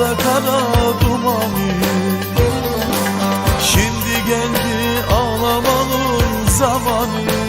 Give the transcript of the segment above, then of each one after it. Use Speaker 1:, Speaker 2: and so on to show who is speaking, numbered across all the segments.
Speaker 1: kara kara dumanı. Şimdi geldi ağlamanın zamanı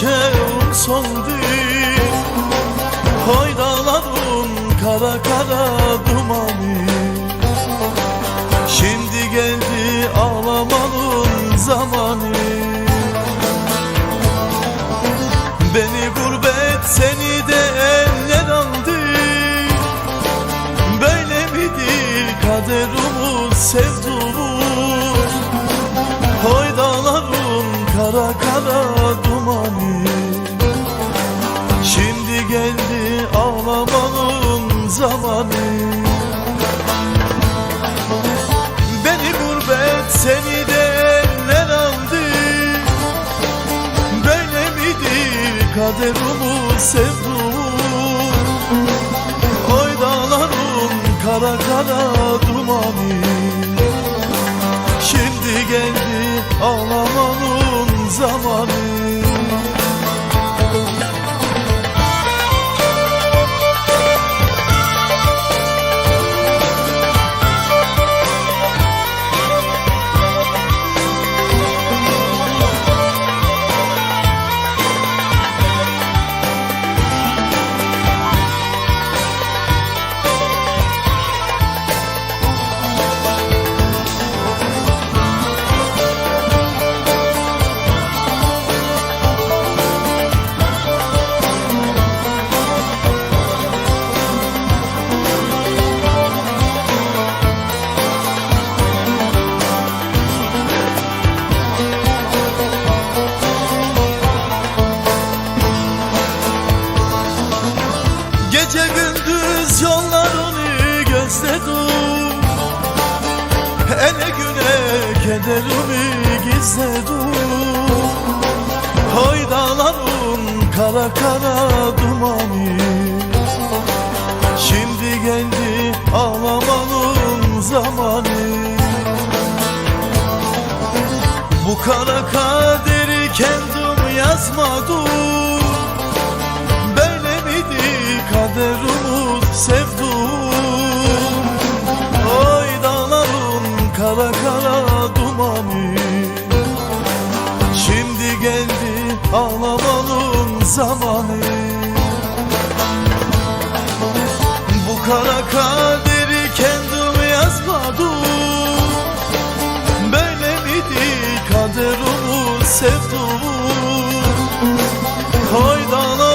Speaker 1: çiçeğim soldu Koy dağların kara kara dumanı. Şimdi geldi ağlamanın zamanı. Beni gurbet seni de eller aldı. Böyle midir kaderimiz sevduğumuz kara kara dumanı. Şimdi geldi ağlamanın zamanı. Beni gurbet seni de eller aldı. Böyle midir kaderimiz sevduğumuz Oy dağların kara kara dumanı. Şimdi geldi ağlamanın Ele güne kederimi gizledim Koy dağların kara kara dumanı. Şimdi geldi ağlamanın zamanı. Bu kara kaderi kendim yazmadım geldi ağlamanın zamanı. Bu kara kaderi kendim yazmadım. Böyle miydi kaderimiz sevduğum Koy dağlar